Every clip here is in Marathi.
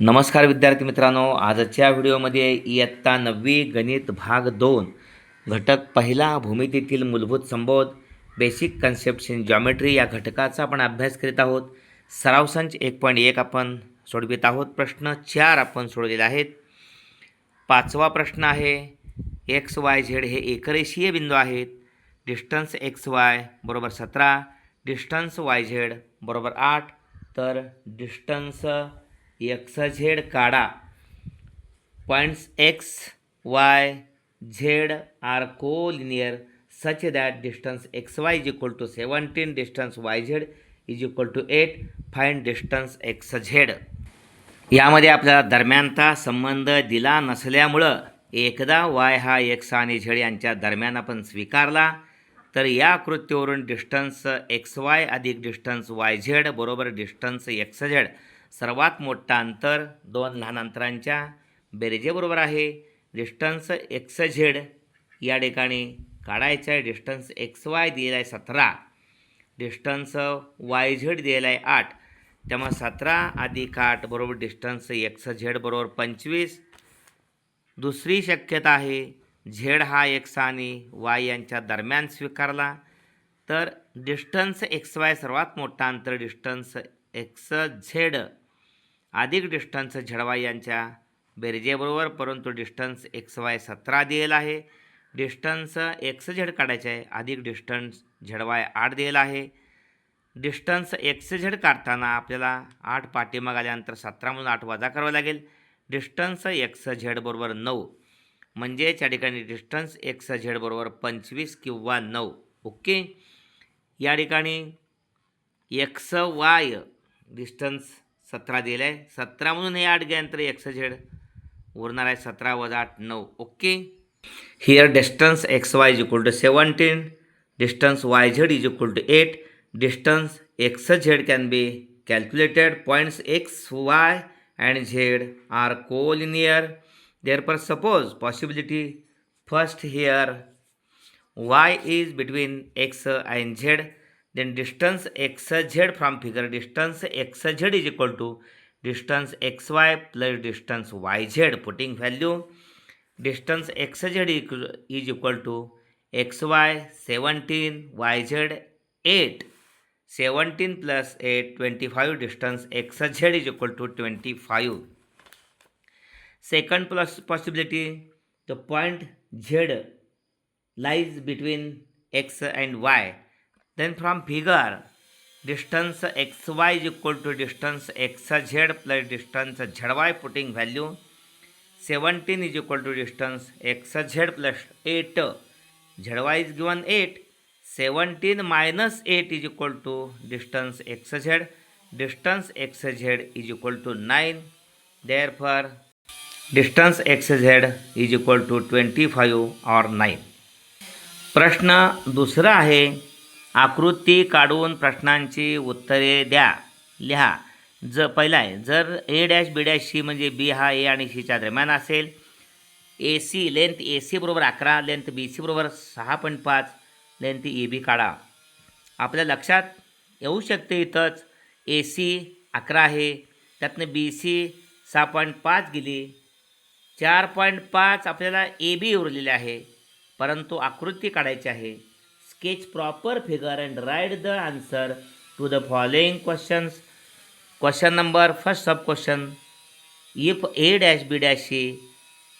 नमस्कार विद्यार्थी मित्रांनो आजच्या व्हिडिओमध्ये इयत्ता नववी गणित भाग दोन घटक पहिला भूमितीतील मूलभूत संबोध बेसिक कन्सेप्ट इन जॉमेट्री या घटकाचा आपण अभ्यास करीत आहोत. सराव संच एक पॉईंट एक आपण सोडवित आहोत. प्रश्न चार आपण सोडलेले आहेत. पाचवा प्रश्न आहे एक्स वाय झेड हे एकरेषीय बिंदू आहेत. डिस्टन्स एक्स वाय बरोबर सतरा डिस्टन्स वाय झेड बरोबर आठ. तर डिस्टन्स एक्स झेड काढा. Points X Y Z are collinear such that distance X Y is equal to seventeen distance Y Z is equal to eight fine distance X Z. यामध्ये आपल्याला दरम्यानचा संबंध दिला नसल्यामुळं एकदा वाय हा एक्स आणि झेड यांच्या दरम्यान आपण स्वीकारला तर या कृत्यावरून डिस्टन्स एक्स वाय अधिक डिस्टन्स वाय झेड बरोबर डिस्टन्स एक्स झेड. सर्वात मोठा अंतर दोन लहान अंतरांच्या बेरजेबरोबर आहे. डिस्टन्स एक्स झेड या ठिकाणी काढायचं आहे. डिस्टन्स एक्स वाय दिलेला आहे सतरा. डिस्टन्स वाय झेड दिलेला आहे आठ. त्यामुळे सतरा अधिक आठ बरोबर डिस्टन्स एक्स झेड बरोबर पंचवीस. दुसरी शक्यता आहे. झेड हा एक्स आणि वाय यांच्या दरम्यान स्वीकारला. तर डिस्टन्स एक्स वाय सर्वात मोठा अंतर डिस्टन्स एक्स झेड अधिक डिस्टन्स झेड यांच्या बेरजेबरोबर परंतु डिस्टन्स एक्स वाय सतरा दिलेला आहे. डिस्टन्स एक्स झेड काढायचे आहे. अधिक डिस्टन्स झडवाय आठ दिलेला आहे. डिस्टन्स एक्स झेड काढताना आपल्याला आठ पाठीमाग आल्यानंतर सतरामधून आठ वजा करावं लागेल. डिस्टन्स एक्स झेड बरोबर नऊ. म्हणजेच या ठिकाणी डिस्टन्स एक्स झेड बरोबर पंचवीस किंवा नऊ. ओके? या ठिकाणी एक्स वाय डिस्टन्स सतरा दिलं आहे सतरा म्हणून हे आठ घ्या नंतर एक्स झेड उरणार आहे सतरा वजा आठ नऊ. Okay. Here distance X Y is equal to seventeen distance Y Z is equal to eight distance X Z can be calculated points X Y and Z are collinear there there suppose possibility first here Y is between X and Z then distance xz from figure distance xz is equal to distance xy plus distance yz putting value. Distance xz is equal to xy 17 yz 8 17 plus 8 25 distance xz is equal to 25 second plus possibility the point z lies between x and y then from figure distance X Y is equal to distance X Z plus distance Z Y putting value seventeen is equal to distance X Z plus eight Z Y is given eight seventeen minus eight is equal to distance X Z distance X Z is equal to nine therefore distance X Z is equal to twenty five or nine प्रश्न दुसरा आहे आकृती काढून प्रश्नांची उत्तरे द्या. लिहा. ज पहिला आहे जर A dash B dash C म्हणजे बी हा ए आणि सीच्या दरम्यान असेल. A C length A C बरोबर अकरा लेंथ बी सी बरोबर सहा पॉईंट पाच लेंथ ए बी काढा. आपल्या लक्षात येऊ शकते इथंच ए सी अकरा आहे त्यातनं बी सी सहा पॉईंट पाच गेली. चार पॉईंट पाच आपल्याला ए बी उरलेले आहे परंतु आकृती काढायची आहे. Sketch proper figure and write the answer to the following questions question number first sub question if A dash B dash C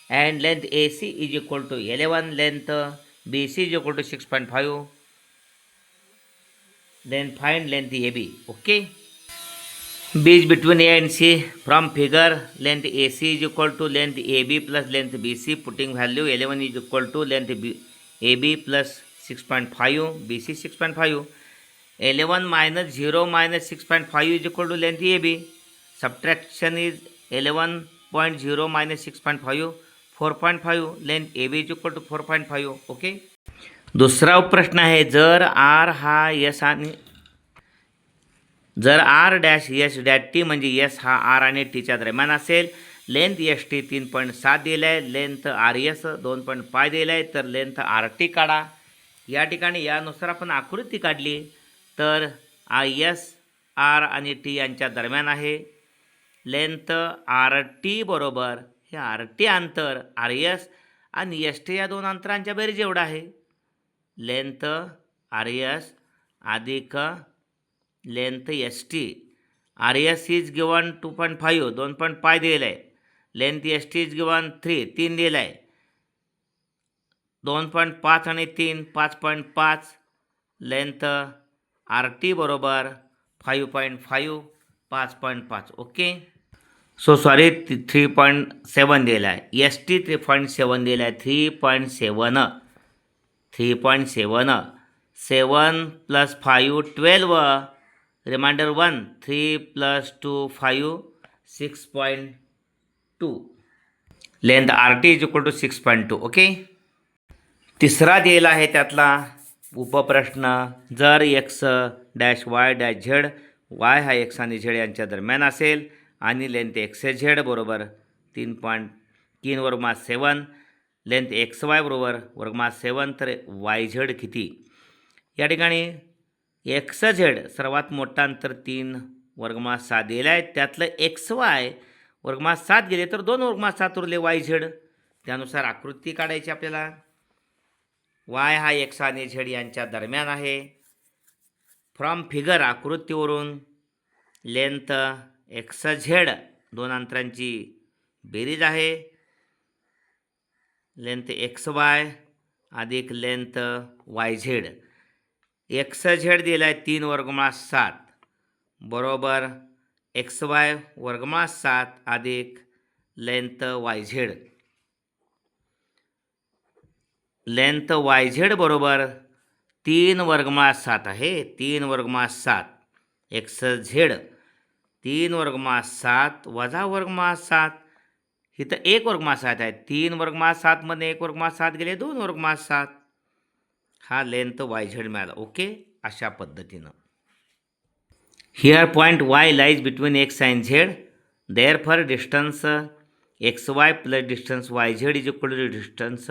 and length A C is equal to eleven length BC is equal to 6.5. Then find length AB. Okay. B is between A and C. From figure, length AC is equal to length AB six point BC. Putting value 11 is equal to length AB plus 6.5. BC 6.5. 11 minus 0 minus 6.5 is equal to length AB. Subtraction is 11.0 minus 6.5. Four point five length A B is equal to four point five okay दुसरा प्रश्न आहे जर आर हा यस आणि जर R dash S dash T म्हणजे यस हा आर आणि टीच्या दरम्यान असेल लेंथ एस टी तीन पॉईंट सात दिलं आहे लेंथ आर एस दोन पॉईंट पाय दिलं आहे तर लेंथ आर टी काढा या ठिकाणी यानुसार आपण आकृती काढली तर आय एस आर आणि टी यांच्या दरम्यान आहे. लेंथ आर टी बरोबर. हे आर टी अंतर. आर एस आणि एस टी या दोन अंतरांच्या बेरीज एवढं आहे. लेंथ आर एस अधिक length S T R S is given two point five दोन पॉईंट पाय दिलेलं आहे. Length S T is given three तीन दिलं आहे. दोन पॉईंट पाच आणि तीन पाच पॉईंट पाच. लेंथ आर टी बरोबर फाईव्ह पॉईंट फाईव्ह पाच पॉईंट पाच. Okay so sorry three point seven दिला आहे. S T three point seven दिला आहे. Three point seven three point seven seven plus five twelve reminder one three plus two five six point two length R T is equal to six point two okay तिसरा दिलेला आहे त्यातला उपप्रश्न. जर X dash Y dash Z Y हा एक्स आणि झेड यांच्या दरम्यान असेल आणि लेंथ एक्स ए झेड बरोबर तीन पॉईंट तीन वर्गमास सेवन लेंथ एक्स वाय बरोबर वर्गमास सेवन तर वाय झेड किती? या ठिकाणी एक्स झेड सर्वात मोठा अंतर तीन वर्गमास सात दिले आहे. त्यातलं एक्स वाय वर्गमास सात गेले तर दोन वर्गमास सात उरले वाय झेड. त्यानुसार आकृती काढायची आपल्याला. वाय हा एक्स आणि झेड यांच्या दरम्यान आहे. फ्रॉम फिगर आकृतीवरून लेंथ एक्स झेड दोन अंतरांची बेरीज आहे. लेंथ एक्स वाय अधिक length Y Z. X Z दिला आहे तीन वर्गमा सात. बरोबर एक्स वाय वर्गमा सात अधिक length Y Z. Length Y Z बरोबर तीन वर्गमास सात आहे. तीन वर्गमास सात. X Z. तीन वर्गमास सात वजा वर्गमास सात. इथं एक वर्गमा सात आहे. तीन वर्गमास सातमध्ये एक वर्गमा सात गेले दोन वर्गमा सात. हा लेंथ वाय झेड मिळाला. ओके? अशा पद्धतीनं. Here point Y lies between X and Z therefore distance X Y plus distance Y Z is equal to distance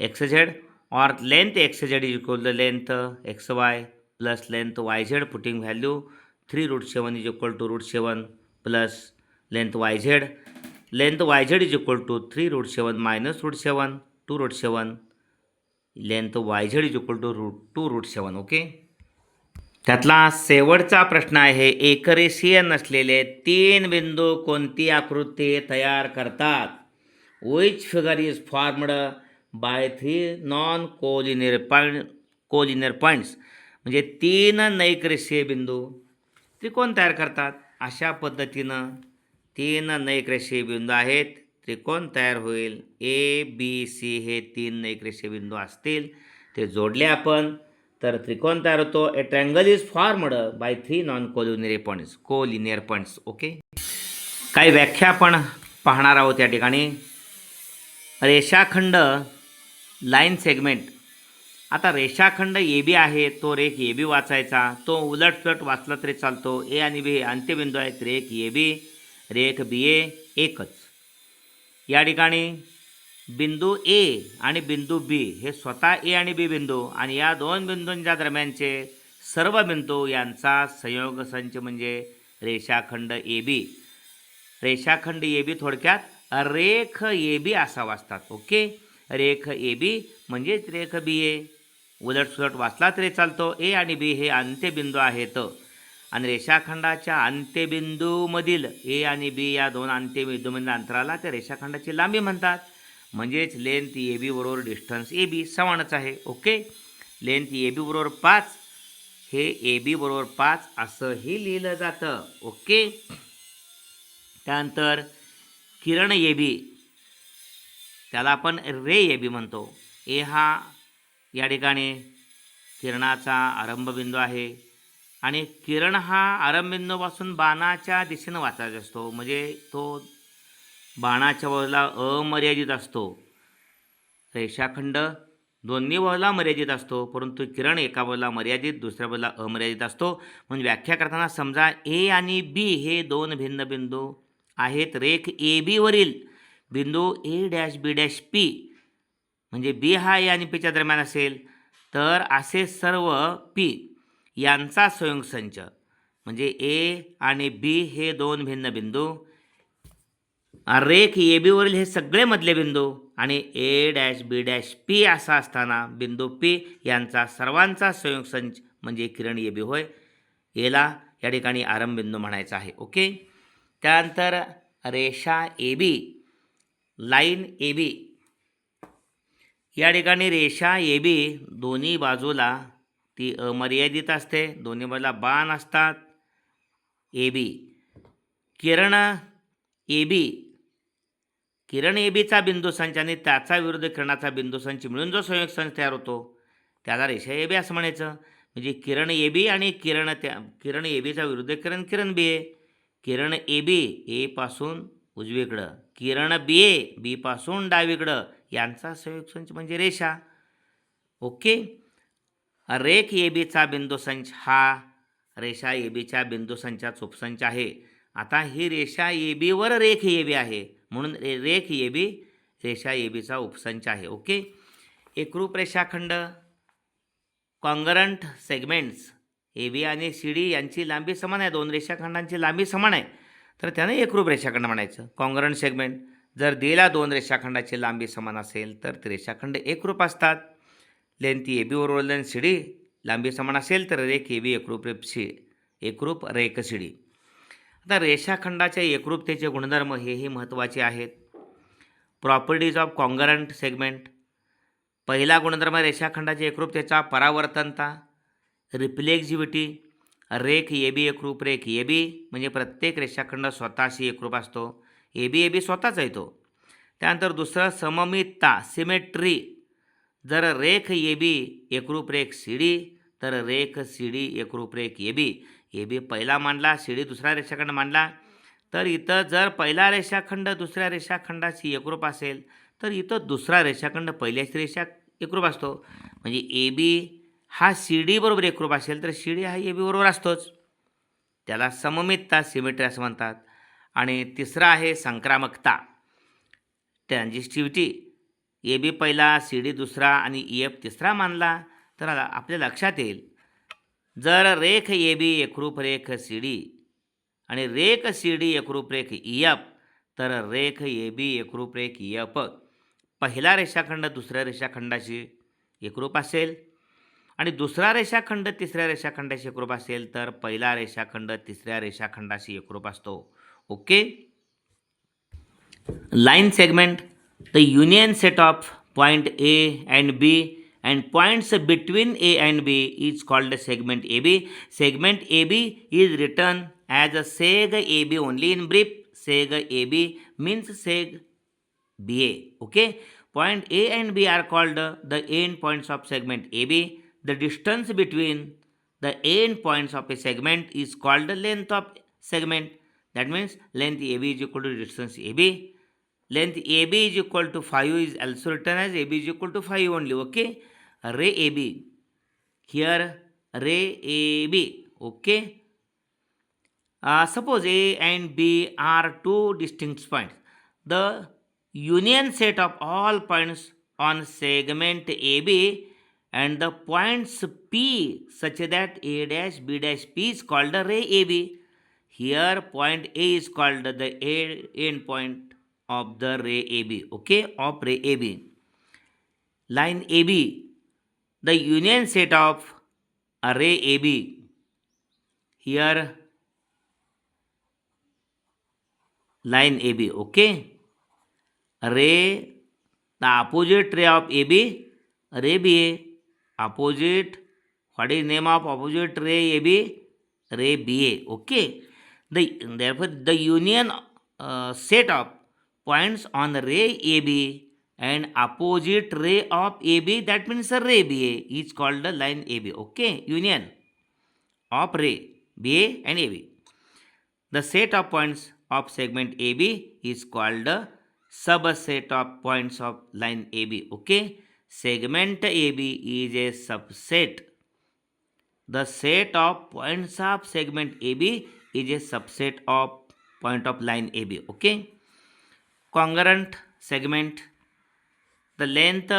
X Z or length X Z is equal the length X Y plus length Y Z putting value three root seven is equal to root seven plus length Y Z. Length Y Z is equal to three root seven minus root seven two root seven length Y Z is equal to root two root seven okay त्यातला शेवटचा प्रश्न आहे एकरेषीय नसलेले तीन बिंदू कोणती आकृती तयार करतात? Which figure is formed by three non collinear point collinear points म्हणजे तीन नैकरेषीय बिंदू. त्रिकोण तयार करतात. अशा पद्धतीनं तीन नैकरेषीय बिंदू आहेत. त्रिकोण तयार होईल. ए बी सी हे तीन नैकरेषीय बिंदू असतील. ते जोडले आपण. तर त्रिकोण तयार होतो. A triangle is formed by three non collinear points collinear points okay काही व्याख्या आपण पाहणार आहोत या ठिकाणी. रेषाखंड लाईन सेगमेंट. आता रेषाखंड ए बी आहे तो रेख ए बी वाचायचा तो उलटसलट वाचला तरी चालतो ए आणि बी हे अंत्यबिंदू आहेत रेख ए बी रेख बी ए एकच. या ठिकाणी बिंदू ए आणि बिंदू बी हे स्वतः ए आणि बी बिंदू आणि या दोन बिंदूंच्या दरम्यानचे सर्व बिंदू यांचा संयोग संच म्हणजे रेषाखंड ए बी. रेषाखंड ए बी थोडक्यात रेख ए बी असा वाचतात ओके? रेख ए बी म्हणजेच रेख बी ए. उलटसुलट वाचला तरी चालतो. ए आणि बी हे अंत्यबिंदू आहेत. आणि रेषाखंडाच्या अंत्यबिंदूमधील ए आणि बी या दोन अंत्यबिंदूमधील अंतराला त्या रेषाखंडाची लांबी म्हणतात. म्हणजेच लेंथ ए बी बरोबर डिस्टन्स ए बी समानच आहे. ओके? लेंथ ए बी बरोबर पाच हे ए बी बरोबर पाच असंही लिहिलं जातं. ओके? त्यानंतर किरण ए बी त्याला आपण रे ए बी म्हणतो. ए हा या ठिकाणी किरणाचा आरंभबिंदू आहे. आणि किरण हा आरंभबिंदूपासून बाणाच्या दिशेनं वाचायचा असतो. म्हणजे तो बाणाच्या बाजूला अमर्यादित असतो. रेषाखंड दोन्ही बाजूला मर्यादित असतो. परंतु किरण एका बाजूला मर्यादित दुसऱ्या बाजूला अमर्यादित असतो. म्हणून व्याख्या करताना समजा ए आणि बी हे दोन भिन्न बिंदू आहेत. रेख ए बीवरील बिंदू A dash B dash P म्हणजे बी हा ए आणि पीच्या दरम्यान असेल तर असे सर्व पी यांचा संयुगसंच. म्हणजे ए आणि बी हे दोन भिन्न बिंदू. रेख ए बीवरील हे सगळे मधले बिंदू आणि A dash B dash P असा असताना बिंदू पी यांचा सर्वांचा संयोगसंच म्हणजे किरण ए बी होय. एला या ठिकाणी आरंभबिंदू म्हणायचा आहे. ओके? त्यानंतर रेषा A B. Line A B. या ठिकाणी रेषा ए बी दोन्ही बाजूला ती अमर्यादित असते दोन्ही बाजूला बाण असतात. A B. Kiran A B. किरण ए बीचा बिंदू संच आणि त्याचा विरुद्ध किरणाचा बिंदू संच मिळून जो संयोग संच तयार होतो त्याला रेषा ए बी असं म्हणायचं. म्हणजे किरण ए बी आणि किरण त्या किरण ए बीचा विरुद्ध किरण किरण बी ए. किरण ए बी एपासून उजवीकडं. किरण बी ए बीपासून डावीकडं. यांचा संयोग संच म्हणजे रेषा. ओके? रेख ए बीचा बिंदू संच हा. रेषा ए बीच्या बिंदू उपसंच आहे. आता ही रेषा ए बीवर रेख ए बी आहे. म्हणून रे रेख ए बी रेषा ए बीचा उपसंच आहे. ओके? एकरूप रेषाखंड. कॉंगरंट सेगमेंट्स. ए बी आणि सी डी यांची लांबी समान आहे. दोन रेषाखंडांची लांबी समान आहे. तर त्याने एकरूप रेषाखंड म्हणायचं. कॉंगरंट सेगमेंट जर दिला दोन रेषाखंडाची लांबी समान असेल तर ते रेषाखंड एकरूप असतात. लेंथी ए बीवर लेंथ सी डी लांबी समान असेल तर रेख ए बी एकरूप रेप सी एकरूप रेख सी डी. आता रेषाखंडाच्या एकरूपतेचे गुणधर्म हेही महत्त्वाचे आहेत. प्रॉपर्टीज ऑफ कॉंगरंट सेगमेंट पहिला गुणधर्म रेषाखंडाच्या एकरूपतेचा परावर्तनता रिफ्लेक्झिव्हिटी रेख ए बी एकरूप रेख ए बी म्हणजे प्रत्येक रेषाखंड स्वतःशी एकरूप असतो. ए बी ए बी स्वतःच येतो त्यानंतर दुसरं सममितता सिमेट्री. जर रेख ए बी एकरूप रेख सी डी तर रेख सी डी एकरूप रेख ए बी. ए बी पहिला मांडला सी डी दुसरा रेषाखंड मांडला तर इथं जर पहिला रेषाखंड दुसऱ्या रेषाखंडाशी एकरूप असेल तर इथं दुसरा रेषाखंड पहिल्याची रेषा एकरूप असतो. म्हणजे ए बी हा सी डी बरोबर एकरूप असेल तर सी डी हा ए बी बरोबर असतोच. त्याला सममितता सिमेट्री असं म्हणतात. आणि तिसरा आहे संक्रामकता. ट्रान्झिस्टिव्हिटी ए बी पहिला सी डी दुसरा आणि ई एफ तिसरा मानला. तर आपल्या लक्षात येईल. जर रेख ए बी एकरूप रेख सी डी आणि रेख सी डी एकरूप रेख ई एफ तर रेख ए बी एकरूप रेख ई एफ. पहिला रेषाखंड दुसऱ्या रेषाखंडाशी एकरूप असेल. आणि दुसरा रेषाखंड तिसऱ्या रेषाखंडाशी एकरूप असेल तर पहिला रेषाखंड तिसऱ्या रेषाखंडाशी एकरूप असतो. Okay? Line segment the union set of point A and B and points between A and B is called segment A B segment A B is written as a seg A B only in brief seg A B means seg B A okay point A and B are called the end points of segment A B the distance between the end points of a segment is called the length of segment. That means length ab is equal to distance ab length AB is equal to 5 is also written as AB is equal to 5 only okay? Ray AB here ray AB okay? Uh, suppose A and B are two distinct points. The union set of all points on segment AB and the points P such that A dash B dash P is called a ray AB here point A is called the A- end point of the ray AB, okay, of ray AB. Line AB, the union set of array AB. Here, line AB, okay. Ray, the opposite ray of AB, ray BA. Opposite, what is name of opposite ray AB? Ray BA, okay. The therefore the union uh, set of points on the ray AB and opposite ray of AB that means ray BA is called the line AB okay union of ray BA and AB the set of points of segment AB is called the subset of points of line AB okay segment AB is a subset. The set of points of segment AB is a subset of point of line AB okay? Congruent segment. The length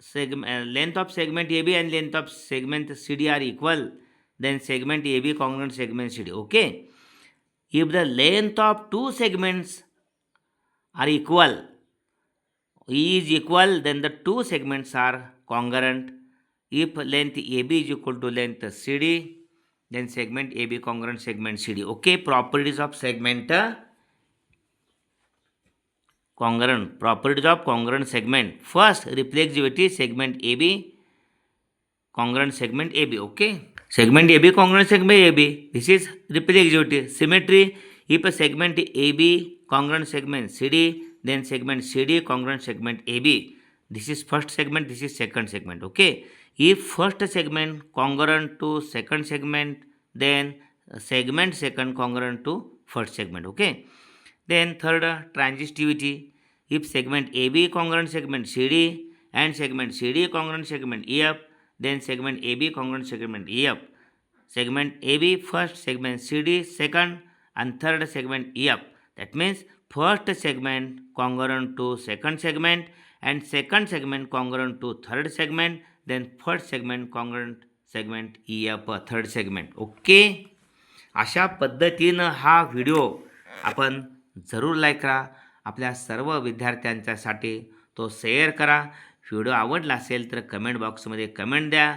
segment uh, length of segment AB and length of segment CD are equal then segment AB congruent segment CD okay? If the length of two segments are equal Is equal then the two segments are congruent. If length AB is equal to length CD then segment AB congruent segment CD okay properties of segment uh, congruent. Properties of congruent segment. First reflexivity segment AB congruent segment AB okay segment AB congruent segment AB this is reflexivity symmetry. If a segment AB congruent segment CD then segment CD congruent segment AB this is first segment this is second segment okay? If first segment congruent to second segment then segment second congruent to first segment okay? Then third transitivity if segment AB congruent segment CD and segment CD congruent segment EF then segment AB congruent segment EF segment AB first segment CD second and third segment EF that means first segment congruent to second segment and second segment congruent to third segment then first segment congruent segment EF uh, third segment okay अशा पद्धतीनं हा व्हिडिओ आपण जरूर लाईक करा आपल्या सर्व विद्यार्थ्यांच्यासाठी तो शेअर करा व्हिडिओ आवडला असेल तर कमेंट बॉक्समध्ये कमेंट द्या